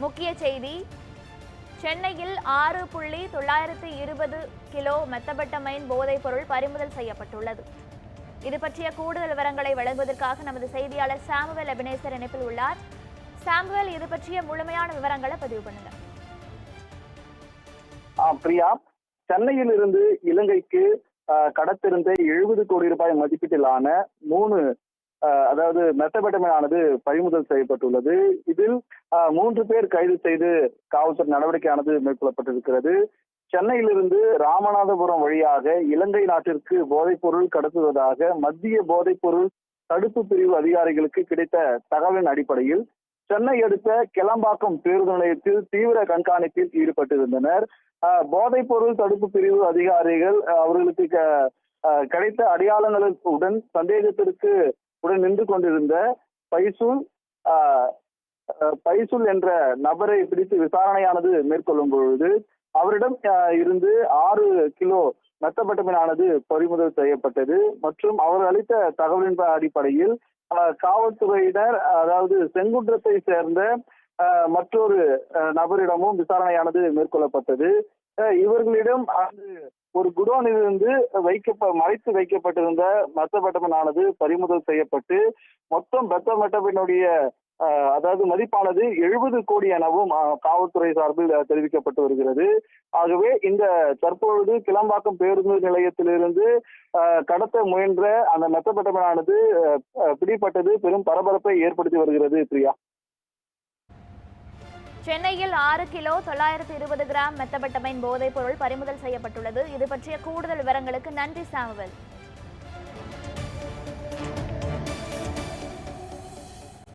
முக்கிய செய்தி. சென்னையில் ஆறு புள்ளி தொள்ளாயிரத்து இருபது கிலோ மெத்தபட்டமைன் போதைப் பொருள் பறிமுதல் செய்யப்பட்டுள்ளது. இது பற்றிய கூடுதல் விவரங்களை வழங்குவதற்காக நமது செய்தியாளர் சாமுவேல் அபினேசர் இணைப்பில் உள்ளார். சாமுவேல் இது பற்றிய முழுமையான விவரங்களை பதிவு பண்ணுங்க. பிரியா சென்னையில் இருந்து இலங்கைக்கு கடத்திருந்த எழுபது கோடி ரூபாய் மதிப்பீட்டிலான மூணு அதாவது மெத்தபெட்டமின் ஆனது பறிமுதல் செய்யப்பட்டுள்ளது. இதில் மூன்று பேர் கைது செய்து காவல்துறை நடவடிக்கையானது மேற்கொள்ளப்பட்டிருக்கிறது. சென்னையிலிருந்து ராமநாதபுரம் வழியாக இலங்கை நாட்டிற்கு போதைப்பொருள் கடத்துவதாக மத்திய போதைப்பொருள் தடுப்பு பிரிவு அதிகாரிகளுக்கு கிடைத்த தகவலின் அடிப்படையில் சென்னை அடுத்த கிளம்பாக்கம் பேருந்து நிலையத்தில் தீவிர கண்காணிப்பில் ஈடுபட்டிருந்தனர். ஆஹ் தடுப்பு பிரிவு அதிகாரிகள் அவர்களுக்கு கிடைத்த அடையாளங்களுடன் சந்தேகத்திற்கு உடன் நின்று கொண்டிருந்த பைசூல் பைசுல் பைசூல் என்ற நபரை பிடித்து விசாரணையானது மேற்கொள்ளும் பொழுது அவரிடம் இருந்து ஆறு கிலோ மெத்தபட்டமினானது பறிமுதல் செய்யப்பட்டது மற்றும் அவர் அளித்த தகவலின் அடிப்படையில் காவல்துறையினர் அதாவது செங்குன்றத்தை சேர்ந்த மற்றொரு நபரிடமும் விசாரணையானது மேற்கொள்ளப்பட்டது. இவர்களிடம் அது ஒரு குடோனிலிருந்து வைக்க மறைத்து வைக்கப்பட்டிருந்த மெத்தபட்டமனானது பறிமுதல் செய்யப்பட்டு மொத்தம் மெத்தமெட்டமினுடைய ஆஹ் அதாவது மதிப்பானது எழுபது கோடி எனவும் காவல்துறை சார்பில் தெரிவிக்கப்பட்டு வருகிறது. ஆகவே இந்த தற்பொழுது கிளம்பாக்கம் பேருந்து நிலையத்திலிருந்து ஆஹ் கடத்த முயன்ற அந்த மெத்தப்பட்டமனானது பிடிப்பட்டது பெரும் பரபரப்பை ஏற்படுத்தி வருகிறது பிரியா. சென்னையில் ஆறு கிலோ தொள்ளாயிரத்து இருபது கிராம் மெத்தபட்டமைன் போதைப் பொருள் பறிமுதல் செய்யப்பட்டுள்ளது. இது பற்றிய கூடுதல் விவரங்களுக்கு நன்றி சாமுவல்.